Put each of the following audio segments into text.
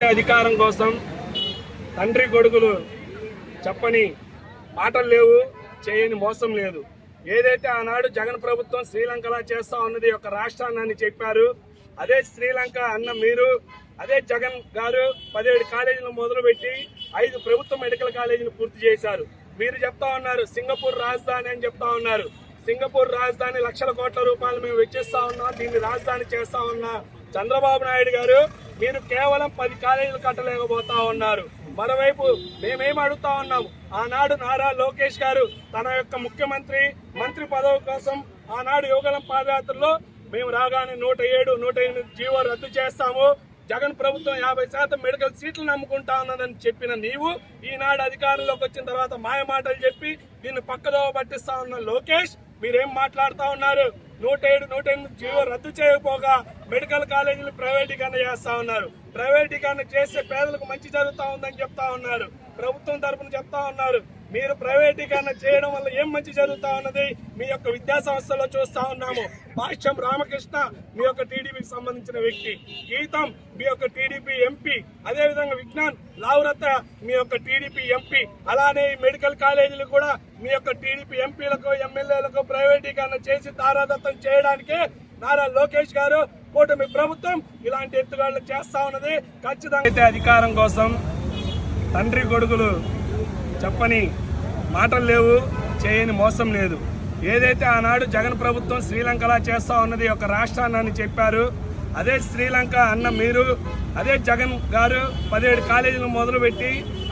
అధికారం కోసం తండ్రి కొడుకులు చెప్పని మాటలు లేవు చేయని మోసం లేదు. ఏదైతే ఆనాడు జగన్ ప్రభుత్వం శ్రీలంకలా చేస్తా ఉన్నది ఒక రాష్ట్రాన్ని అని చెప్పారు అదే శ్రీలంక అన్న మీరు అదే జగన్ గారు పదిహేడు కాలేజీలు మొదలుపెట్టి ఐదు ప్రభుత్వ మెడికల్ కాలేజీలు పూర్తి చేశారు. మీరు చెప్తా ఉన్నారు సింగపూర్ రాజధాని అని చెప్తా ఉన్నారు. సింగపూర్ రాజధాని లక్షల కోట్ల రూపాయలు మేము వెచ్చిస్తా ఉన్నాం దీన్ని రాజధాని చేస్తా ఉన్నా చంద్రబాబు నాయుడు గారు మీరు కేవలం పది కాలేజీలు కట్టలేకపోతా ఉన్నారు. మరోవైపు మేమేం అడుగుతా ఉన్నాం ఆనాడు నారా లోకేష్ గారు తన యొక్క ముఖ్యమంత్రి మంత్రి పదవి కోసం ఆనాడు యువగలం పాదయాత్రలో మేము రాగానే నూట ఏడు నూట ఎనిమిది జీవో రద్దు చేస్తాము. జగన్ ప్రభుత్వం యాభై శాతం మెడికల్ సీట్లు నమ్ముకుంటా ఉన్నదని చెప్పిన నీవు ఈనాడు అధికారంలోకి వచ్చిన తర్వాత మాయ మాటలు చెప్పి దీన్ని పక్కదోవ పట్టిస్తా ఉన్న లోకేష్ మీరేం మాట్లాడుతా ఉన్నారు? నూట ఏడు నూట ఎనిమిది జీవో రద్దు చేయకపోగా మెడికల్ కాలేజీలు ప్రైవేటీకరణ చేస్తా ఉన్నారు. ప్రైవేటీకరణ చేస్తే పేదలకు మంచి జరుగుతూ ఉందని చెప్తా ఉన్నారు. ప్రభుత్వం తరఫున చెప్తా ఉన్నారు. మీరు ప్రైవేటీకరణ చేయడం వల్ల ఏం మంచి జరుగుతా ఉన్నది? మీ యొక్క విద్యా సంస్థలో చూస్తా ఉన్నాము. భాష్యం రామకృష్ణ మీ యొక్క టీడీపీకి సంబంధించిన వ్యక్తి. గీతం మీ యొక్క టీడీపీ ఎంపీ. అదేవిధంగా విజ్ఞాన్ లావురత మీ యొక్క టీడీపీ ఎంపీ. అలానే ఈ మెడికల్ కాలేజీలు కూడా మీ యొక్క టీడీపీ ఎంపీలకు ఎమ్మెల్యేలకు ప్రైవేటీకరణ చేసి తారాదత్తం చేయడానికే నారా లోకేష్ గారు కూటమి ప్రభుత్వం ఇలాంటి ఎత్తుగాళ్ళు చేస్తా ఉన్నది. ఖచ్చితంగా అయితే అధికారం కోసం తండ్రి కొడుకులు చెప్పని మాటలు లేవు చేయని మోసం లేదు. ఏదైతే ఆనాడు జగన్ ప్రభుత్వం శ్రీలంకలా చేస్తా ఉన్నది ఒక రాష్ట్రాన్ని చెప్పారు అదే శ్రీలంక అన్న మీరు అదే జగన్ గారు పదిహేడు కాలేజీలు మొదలుపెట్టి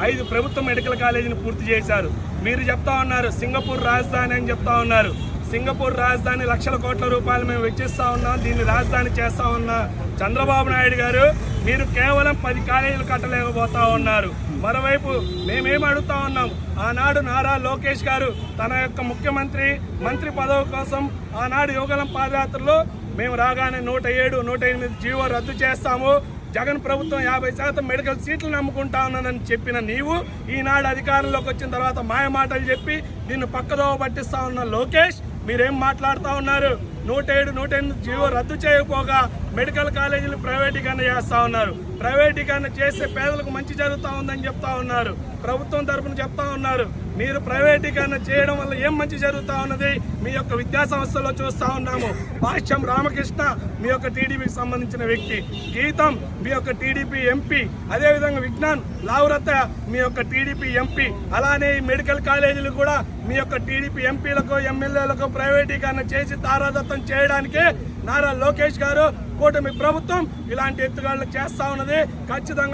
ఐదు ప్రభుత్వ మెడికల్ కాలేజీలు పూర్తి చేశారు. మీరు చెప్తా ఉన్నారు సింగపూర్ రాజధాని అని చెప్తా ఉన్నారు. సింగపూర్ రాజధాని లక్షల కోట్ల రూపాయలు మేము వెచ్చిస్తా ఉన్నాం దీన్ని రాజధాని చేస్తా ఉన్న చంద్రబాబు నాయుడు గారు. మీరు కేవలం పది కాలేజీలు కట్టలేకపోతా ఉన్నారు. మరోవైపు మేమేం అడుగుతా ఉన్నాం ఆనాడు నారా లోకేష్ గారు తన యొక్క ముఖ్యమంత్రి మంత్రి పదవి కోసం ఆనాడు యువగలం పాదయాత్రలో మేము రాగానే నూట ఏడు నూట ఎనిమిది జీవో రద్దు చేస్తాము. జగన్ ప్రభుత్వం యాభై శాతం మెడికల్ సీట్లు నమ్ముకుంటా ఉన్నానని చెప్పిన నీవు ఈనాడు అధికారంలోకి వచ్చిన తర్వాత మాయ మాటలు చెప్పి దీన్ని పక్కదోవ పట్టిస్తా ఉన్న లోకేష్ మీరేం మాట్లాడుతూ ఉన్నారు? నూట ఏడు నూట ఎనిమిది జీవో రద్దు చేయకపోగా మెడికల్ కాలేజీలు ప్రైవేటీకరణ చేస్తా ఉన్నారు. ప్రైవేటీకరణ చేస్తే పేదలకు మంచి జరుగుతూ ఉందని చెప్తా ఉన్నారు. ప్రభుత్వం తరపున చెప్తా ఉన్నారు. మీరు ప్రైవేటీకరణ చేయడం వల్ల ఏం మంచి జరుగుతూ ఉన్నది? మీ యొక్క విద్యా సంస్థలో చూస్తూ ఉన్నాము. భాష్యం రామకృష్ణ మీ యొక్క టీడీపీకి సంబంధించిన వ్యక్తి. గీతం మీ యొక్క టీడీపీ ఎంపీ. అదేవిధంగా విజ్ఞాన్ లావురత మీ యొక్క టీడీపీ ఎంపీ. అలానే ఈ మెడికల్ కాలేజీలు కూడా మీ యొక్క టీడీపీ ఎంపీలకు ఎమ్మెల్యేలకు ప్రైవేటీకరణ చేసి తారాదత్తం చేయడానికే నారా లోకేష్ గారు కూటమి ప్రభుత్వం ఇలాంటి ఎత్తుగాళ్ళు చేస్తా ఉన్నది. ఖచ్చితంగా